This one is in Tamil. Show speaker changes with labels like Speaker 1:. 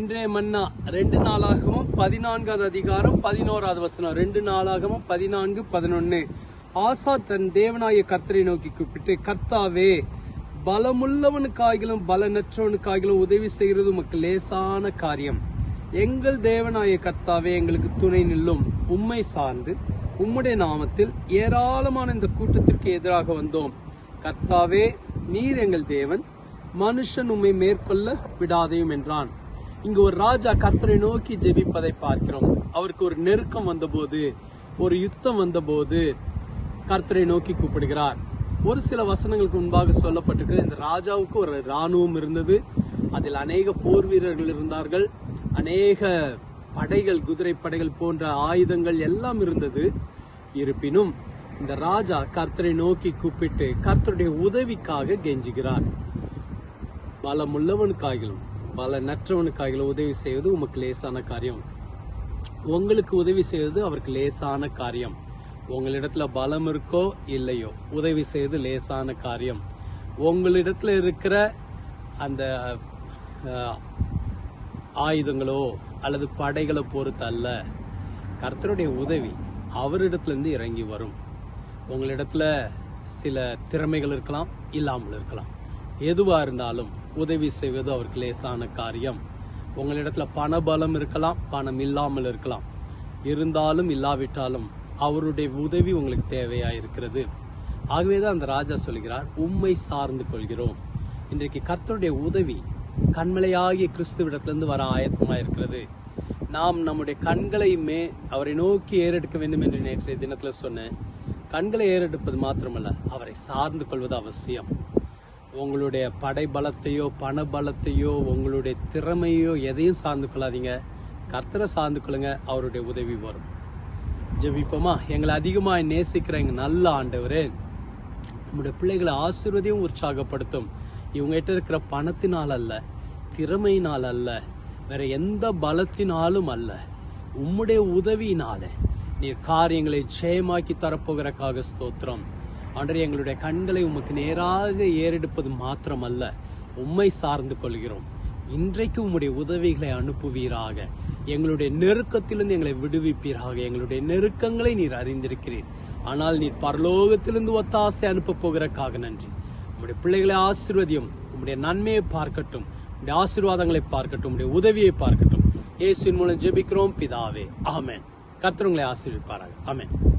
Speaker 1: இன்றைய மன்னா ரெண்டு நாளாகவும் பதினான்காவது அதிகாரம் பதினோராவது வசனம். ரெண்டு நாளாகவும் பதினான்கு பதினொன்னு. ஆசா தன் தேவனாய கர்த்தரை நோக்கி கூப்பிட்டு கர்த்தாவே பலமுள்ளவனுக்காகிலும் பலனற்றவனுக்காகிலும் உதவி செய்கிறது உமக்கு லேசான காரியம். எங்கள் தேவனாய கர்த்தாவே எங்களுக்கு துணை நில்லும். உம்மை சார்ந்து உம்முடைய நாமத்தில் ஏராளமான இந்த கூட்டத்திற்கு எதிராக வந்தோம். கர்த்தாவே நீர் எங்கள் தேவன். மனுஷன் உம்மை மேற்கொள்ள விடாதையும் என்றான். இங்கு ஒரு ராஜா கர்த்தரை நோக்கி ஜெபிப்பதை பார்க்கிறோம். அவருக்கு ஒரு நெருக்கம் வந்தபோது ஒரு யுத்தம் வந்தபோது கர்த்தரை நோக்கி கூப்பிடுகிறார். ஒரு சில வசனங்களுக்கு முன்பாக சொல்லப்பட்டிருக்கிறது இந்த ராஜாவுக்கு ஒரு ராணுவம் இருந்தது. அதில் அநேக போர் வீரர்கள் இருந்தார்கள். அநேக படைகள் குதிரை படைகள் போன்ற ஆயுதங்கள் எல்லாம் இருந்தது. இருப்பினும் இந்த ராஜா கர்த்தரை நோக்கி கூப்பிட்டு கர்த்தருடைய உதவிக்காக கெஞ்சுகிறார். பலமுள்ளவனுக்காகிலும் பல நற்றவனுக்காக உதவி செய்வது உமக்கு லேசான காரியம். உங்களுக்கு உதவி செய்வது அவருக்கு லேசான காரியம். உங்களிடத்துல பலம் இருக்கோ இல்லையோ உதவி செய்வது லேசான காரியம். உங்களிடத்துல இருக்கிற அந்த ஆயுதங்களோ அல்லது படைகளை பொறுத்து அல்ல. கர்த்தருடைய உதவி அவரிடத்துலேருந்து இறங்கி வரும். உங்களிடத்துல சில திறமைகள் இருக்கலாம் இல்லாமல் இருக்கலாம். எதுவாக இருந்தாலும் உதவி செய்வது அவருக்கு லேசான காரியம். உங்களிடத்துல பண பலம் இருக்கலாம் பணம் இல்லாமல் இருக்கலாம். இருந்தாலும் இல்லாவிட்டாலும் அவருடைய உதவி உங்களுக்கு தேவையா இருக்கிறது. ஆகவேதான் அந்த ராஜா சொல்கிறார் உண்மை சார்ந்து கொள்கிறோம். இன்றைக்கு கர்த்தருடைய உதவி கண்மலையாகிய கிறிஸ்துவிடத்திலிருந்து வர ஆயத்தமா இருக்கிறது. நாம் நம்முடைய கண்களையுமே அவரை நோக்கி ஏறெடுக்க வேண்டும் என்று நேற்றைய தினத்துல சொன்னேன். கண்களை ஏறெடுப்பது மாத்திரமல்ல அவரை சார்ந்து கொள்வது அவசியம். உங்களுடைய படை பலத்தையோ பண பலத்தையோ உங்களுடைய திறமையோ எதையும் சார்ந்து கொள்ளாதீங்க. கத்தரை சார்ந்து கொள்ளுங்க அவருடைய உதவி வரும். ஜெபிப்போமா? எங்களை அதிகமாக நேசிக்கிற எங்கள் நல்ல ஆண்டவரே நம்முடைய பிள்ளைகளை ஆசீர்வதியும் உற்சாகப்படுத்தும். இவங்ககிட்ட இருக்கிற பணத்தினால் அல்ல திறமையினால் அல்ல வேற எந்த பலத்தினாலும் அல்ல. உம்முடைய உதவியினால நீர் காரியங்களை ஜெயமாக்கி தரப்போகிறக்காக ஸ்தோத்திரம். ஆண்டவரே எங்களுடைய கண்களை உமக்கு நேராக ஏறெடுப்பது மாத்திரமல்ல உம்மை சார்ந்து கொள்கிறோம். இன்றைக்கு உம்முடைய உதவிகளை அனுப்புவீராக. எங்களுடைய நெருக்கத்திலிருந்து எங்களை விடுவிப்பீராக. எங்களுடைய நெருக்கங்களை நீர் அறிந்திருக்கிறீர். ஆனால் நீர் பரலோகத்திலிருந்து ஒத்தாசை அனுப்ப போகிறக்காக நன்றி. உம்முடைய பிள்ளைகளை ஆசீர்வதியும் உம்முடைய நன்மையை பார்க்கட்டும் உடைய ஆசீர்வாதங்களை பார்க்கட்டும் உடைய உதவியை பார்க்கட்டும். இயேசுவின் மூலம் ஜெபிக்கிறோம் பிதாவே. ஆமேன். கர்த்தர் உங்களை ஆசீர்விப்பாராக. ஆமென்.